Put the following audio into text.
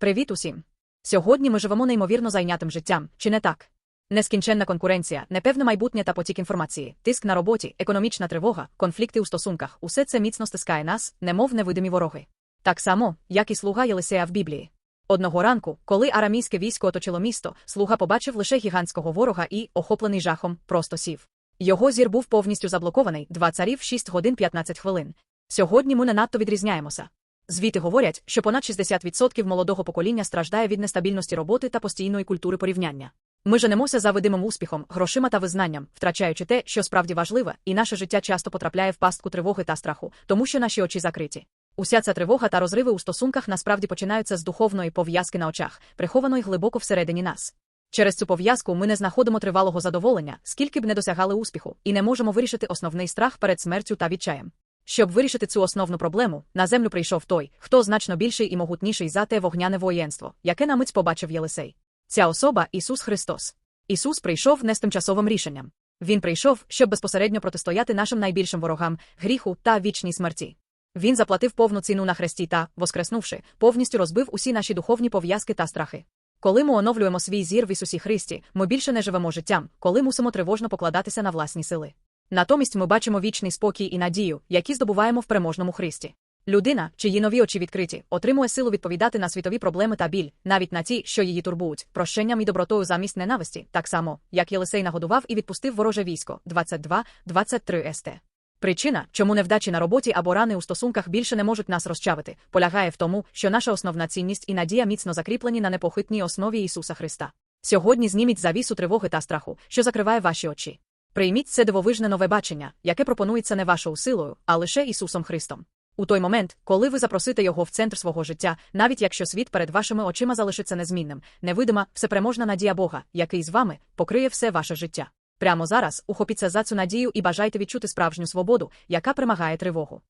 Привіт усім! Сьогодні ми живемо неймовірно зайнятим життям, чи не так? Нескінченна конкуренція, непевне майбутнє та потік інформації, тиск на роботі, економічна тривога, конфлікти у стосунках усе це міцно стискає нас, немов невидимі вороги. Так само, як і слуга Єлисея в Біблії. Одного ранку, коли арамійське військо оточило місто, слуга побачив лише гігантського ворога і, охоплений жахом, просто сів. Його зір був повністю заблокований, два царів 6 годин 15 хвилин. Сьогодні ми не надто відрізняємося. Звіти говорять, що понад 60% молодого покоління страждає від нестабільності роботи та постійної культури порівняння. Ми женемося за видимим успіхом, грошима та визнанням, втрачаючи те, що справді важливе, і наше життя часто потрапляє в пастку тривоги та страху, тому що наші очі закриті. Уся ця тривога та розриви у стосунках насправді починаються з духовної пов'язки на очах, прихованої глибоко всередині нас. Через цю пов'язку ми не знаходимо тривалого задоволення, скільки б не досягали успіху, і не можемо вирішити основний страх перед смертю та відчаєм. Щоб вирішити цю основну проблему, на землю прийшов той, хто значно більший і могутніший за те вогняне воєнство, яке на мить побачив Єлисей. Ця особа Ісус Христос. Ісус прийшов не з тимчасовим рішенням. Він прийшов, щоб безпосередньо протистояти нашим найбільшим ворогам гріху та вічній смерті. Він заплатив повну ціну на хресті та, воскреснувши, повністю розбив усі наші духовні пов'язки та страхи. Коли ми оновлюємо свій зір в Ісусі Христі, ми більше не живемо життям, коли мусимо тривожно покладатися на власні сили. Натомість ми бачимо вічний спокій і надію, які здобуваємо в переможному Христі. Людина, чиї нові очі відкриті, отримує силу відповідати на світові проблеми та біль, навіть на ті, що її турбують, прощенням і добротою замість ненависті, так само, як Єлисей нагодував і відпустив вороже військо 22-23 ст. Причина, чому невдачі на роботі або рани у стосунках більше не можуть нас розчавити, полягає в тому, що наша основна цінність і надія міцно закріплені на непохитній основі Ісуса Христа. Сьогодні зніміть завісу тривоги та страху, що закриває ваші очі. Прийміть це дивовижне нове бачення, яке пропонується не вашою силою, а лише Ісусом Христом. У той момент, коли ви запросите його в центр свого життя, навіть якщо світ перед вашими очима залишиться незмінним, невидима, всепереможна надія Бога, який з вами покриє все ваше життя. Прямо зараз ухопіться за цю надію і бажайте відчути справжню свободу, яка примагає тривогу.